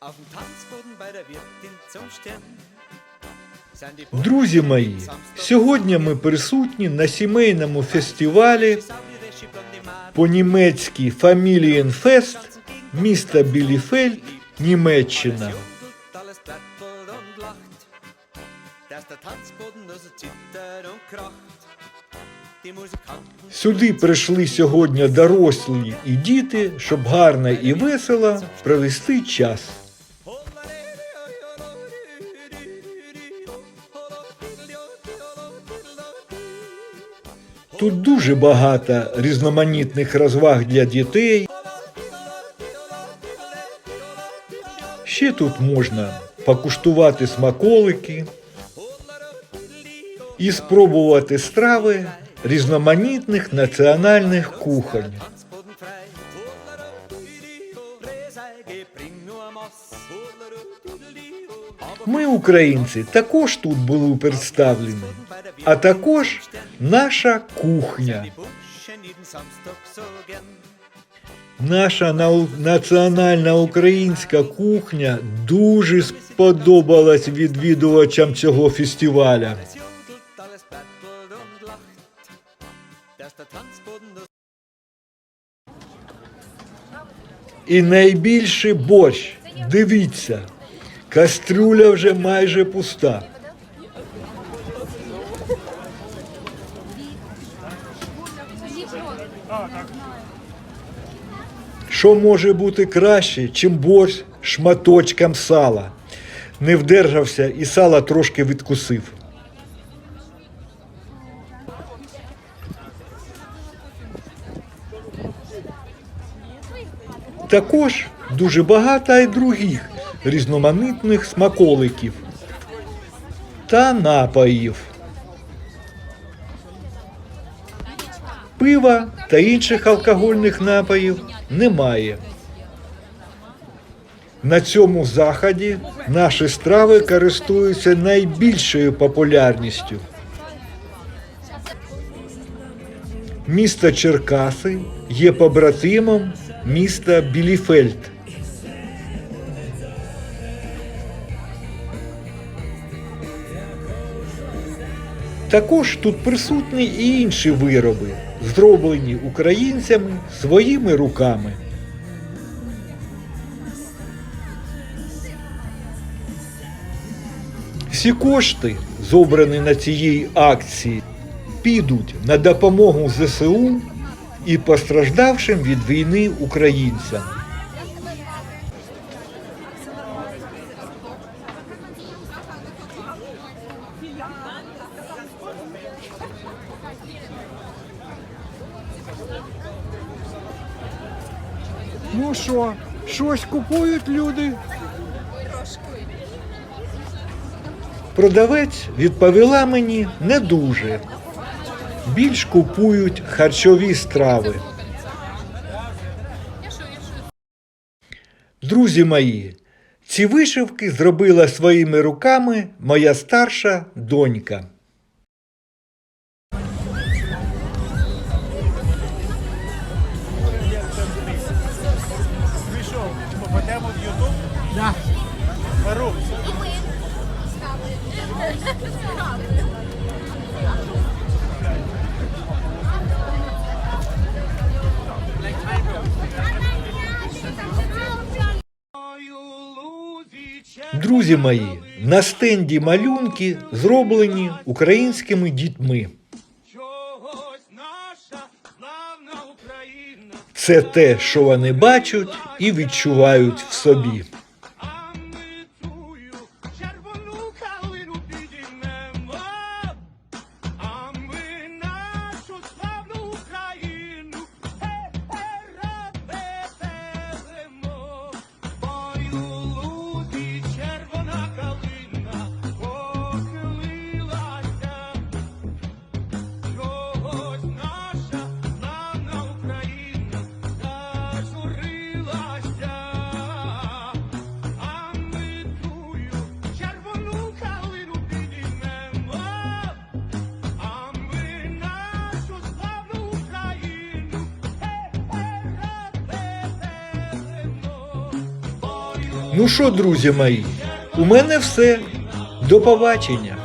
Auf dem Tanzboden bei der Wirtin zum Stern. Sind die Друзі мої, сьогодні ми присутні на сімейному фестивалі по-німецьки Familienfest міста Біліфельд, Німеччина. Dass der Tanzboden nur so zittert und kracht. Сюди прийшли сьогодні дорослі і діти, щоб гарно і весело провести час. Тут дуже багато різноманітних розваг для дітей. Ще тут можна покуштувати смаколики і спробувати страви різноманітних національних кухонь. Ми, українці, також тут були представлені, а також наша кухня. Наша національна українська кухня дуже сподобалась відвідувачам цього фестиваля. Plättelt und lacht, dass der Tanzboden nur І найбільший борщ. Дивіться, кастрюля вже майже пуста. Що може бути краще, чим борщ шматочком сала? Не вдержався і сала трошки відкусив. Також дуже багато і других різноманітних смаколиків та напоїв. Пива та інших алкогольних напоїв немає. На цьому заході наші страви користуються найбільшою популярністю. Місто Черкаси є побратимом міста Біліфельд. Також тут присутні і інші вироби, зроблені українцями своїми руками. Всі кошти, зобрані на цієї акції, підуть на допомогу ЗСУ і постраждавшим від війни українцям. Ну що, щось купують люди? Продавець відповіла мені не дуже. Більш купують харчові страви. Друзі мої, ці вишивки зробила своїми руками моя старша донька. Попадемо в Ютуб. Да. Беру. Друзі мої, на стенді малюнки зроблені українськими дітьми. Це те, що вони бачать і відчувають в собі. Ну що, друзі мої, у мене все. До побачення.